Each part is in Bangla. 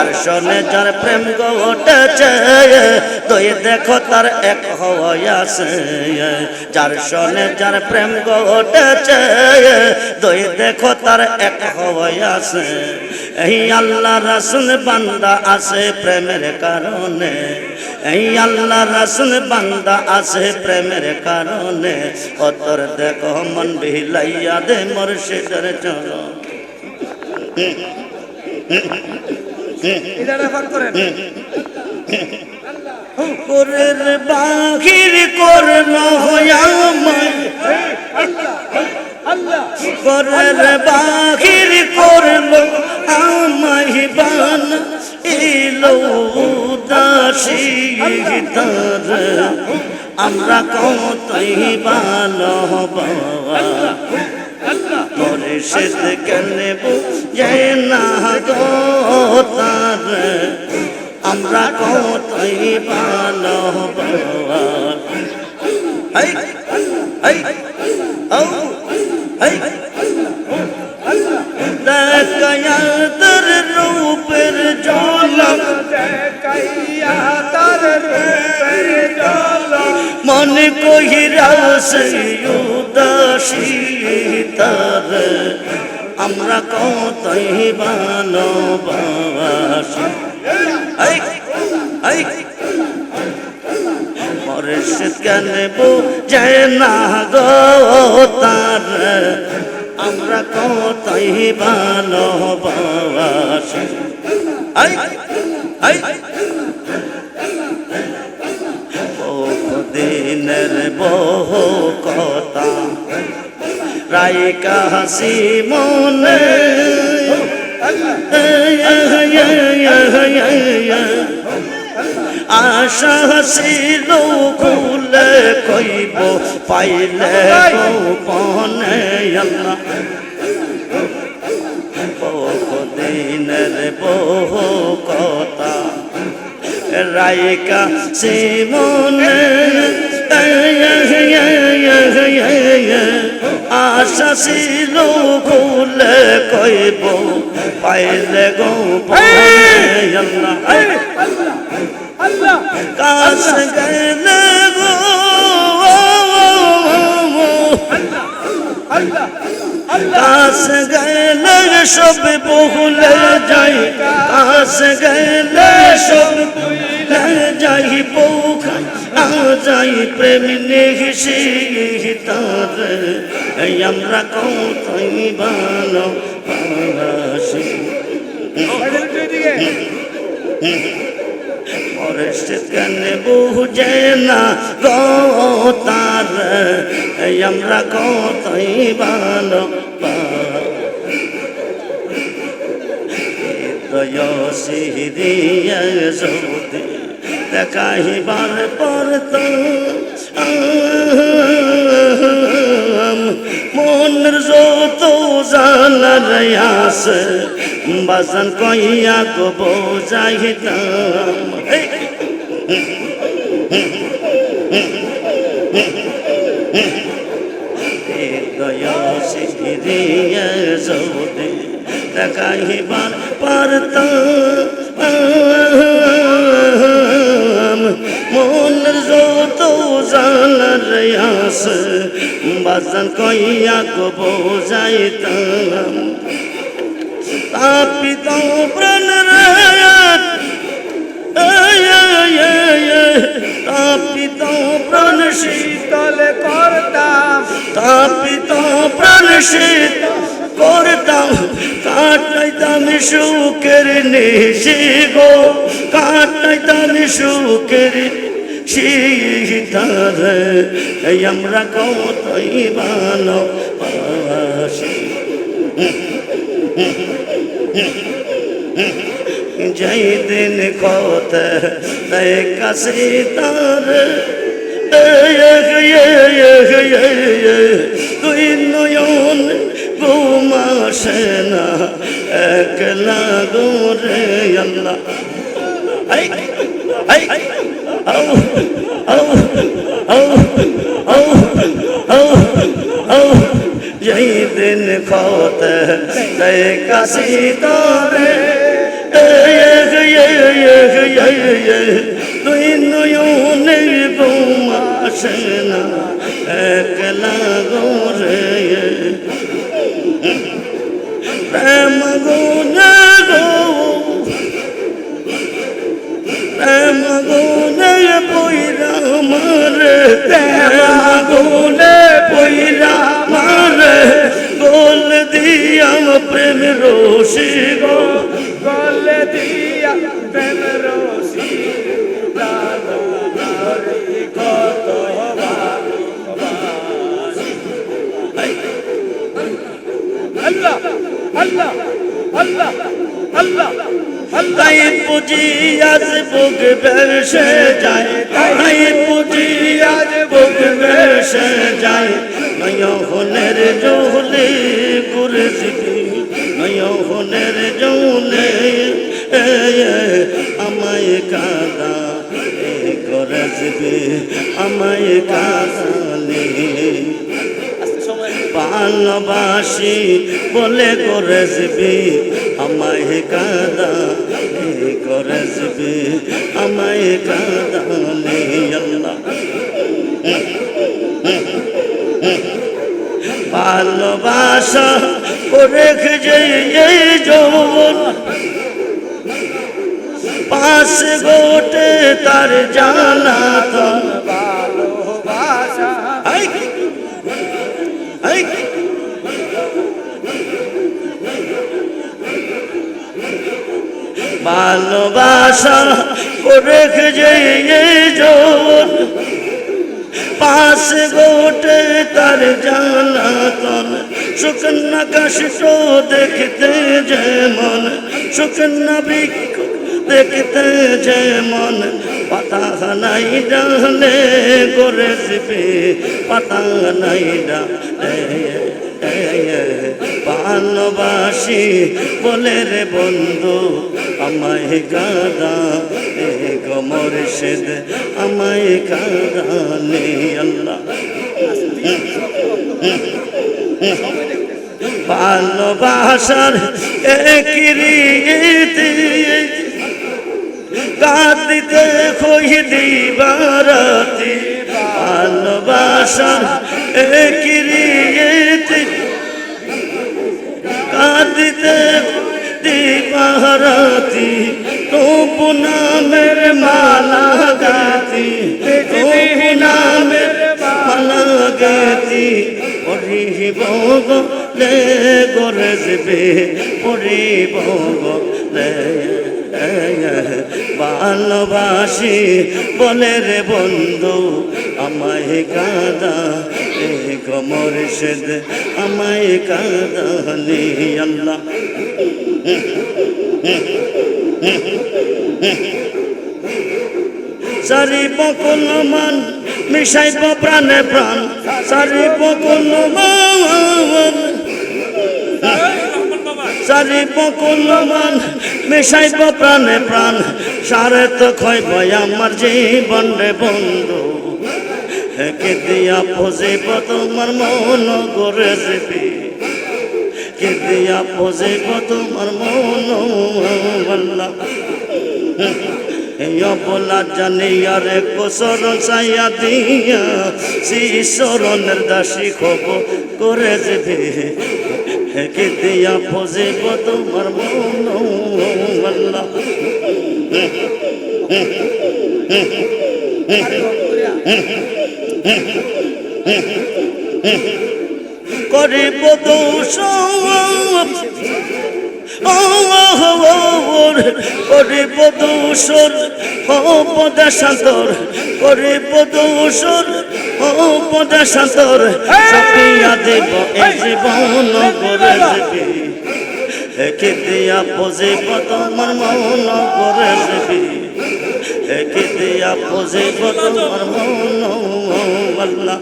যার সনে যার প্রেম ঘটেছে তুই দেখো তার এক হওয়াছে যার সনে যার প্রেম ঘটেছে তুই দেখো তার এক হওয়াছে এই আল্লাহ রাসুল বান্দা আছে প্রেমের কারণে। এই আল্লাহ রাসুল বান্দা আছে প্রেমের কারণে। অতর দেখো মন বিহিলাইয়া দে মুর্শিদের চরণ। এটা রেফার করেন। করের বাহির আল্লাহ করের বাহির করল আমায় বান এলো দাসী তার আমরা কতই ভালো বাবা পরে সে কেনে বুঝে না গো? আমরা ভালো বাবা হাই হাই ও হাই। দেখায়া তোর রূপের ঝলক দেখাইয়া তার রূপের ঝলক মন কহিরা সেই উদাসী তার। আমরা কতই এই এই পরেশ কেন বুঝে না গো তার আমরা কতই ভালোবাসি দিনের বহু কথা রাইকা হাসি মনে আশা ছিল খুলে কইব, পাইলে গোপনে আল্লাহ। বহু দিনের বহু কথা রাইকা সিমনে আশা ছিল ভুলে কইব পাইলে গো আল্লাহ। কাশ গেলে গো কাশ গেলে সব ভুলে যাই কাশ গেলে সব যাই যাই প্রেম নেহি তার আমরা কতই ভালো বাসি দিকে পরেশ কেন তার আমরা কতই ভালো সিরিয়া সৌদি দেখাইবার পরত মনের যত জানার আস বাসন কইয়া গো বোঝাইতাম দয়া সৌদে দেখাইবার পারতাম মনের যত জানার আস বাসন কইয়া গো বোঝাইতাম তাপিত প্রাণ রাত তাপিত প্রাণ শীত শীতলে করতাম। তাপিত প্রাণ শীত করতাম। কাটাইতাম সুখের নিশি গো কাটাইতাম সুখের সীতার এই আমরা কতই ভালো পাশি যাই দিন কত কাশি তার তুই নয়ন ঘুমাসে না, একলা গোরে আল্লাহ আই আই আউ আউ আউ আউ আউ আউ যাই দিন কত কাশি তারে তুই নয়নে ঘুম আসে না একলা গোরে প্রেম গুনে গুনে পইরা মারে, গোল দিয়া প্রেম রোশি গো। গলে দিয়া প্রেম আল্লাহ আল্লাহ আল্লাহ আল্লাহ আল্লাহ। তাই পুজি আজ বুক বেশে যায়। তাই পুজি আজ বুক বেশে যায়। নয়নের জোলে গুরজিবি নয়নের জোলে এ, এ, আমায় কাদা গরজবি আমায় কাদালে ভালোবাসি বলে করেছবি আমায় কাদা করেছবি আমায় কাদালে আল্লাহ। ভালোবাসা করে যে এই যৌবন, পাঁচ গোটে তার জানা ভালোবাসা করে যে জোর। পাঁচ গোটে তার জানাতন শুকনা কাশিত দেখতে যেমন শুকনা বৃক্ষ দেখতে যেমন। পাতা নাই ডালে করে পাতা নাই ডালে ভালোবাসি। বলে রে বন্ধু, আমায় গাদা এ গমর সেদ আমায় কাদালে আল্লাহ। ভালোবাসার একই কাঁদিতে খই দিবারাতি ভালোবাসার দিবারাতি তবু নামের মালা গাতি তবু নামের মালা গাতি পড়িব লে গরে যাবে পড়িব লে ভালোবাসি। বলে রে বন্ধু, আমায় কাদা কমর আমায় কাদালি আল্লাহ সারি বকুল মান মিশাইব প্রাণে প্রাণ সারি বকুল মান সারি বকুল মান মিশাইব প্রাণে প্রাণ সারে তো খইব আমার জীবন রে বন্ধু কে দিয়া পজিব তোমার মন করে যাবি কে দিয়া পজিব তোমার মন, আল্লাহ। বলা জানিয়া রে কোসর সাইয়া দিয়া শিশরণের দাসী খব করে যাবে কে দিয়া ফজিব তোমার মন, আল্লাহ। করিব দোষ করিব দূষণ উপদেশান্তর করিব দূষণ উপদেশান্তর সপিয়া দেব এ জীবন করে দেবী। একে দিয়া পজিব তোমার মন করে দেবী। একে দিয়া পজিব তোমার মন আল্লাহ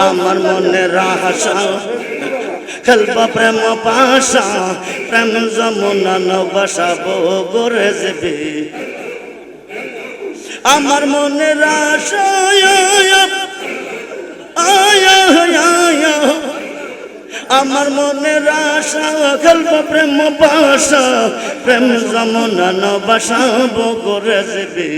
আমার মনে রাহাসা খেলবা প্রেম পাশা প্রেম যমুনা নবাসাবো গরে যাবে আমার মনে রাশা আয়া আয়া আমার মনের আশা খেলব প্রেম বাসা প্রেম যমুনা নবাসা বগরে যাবে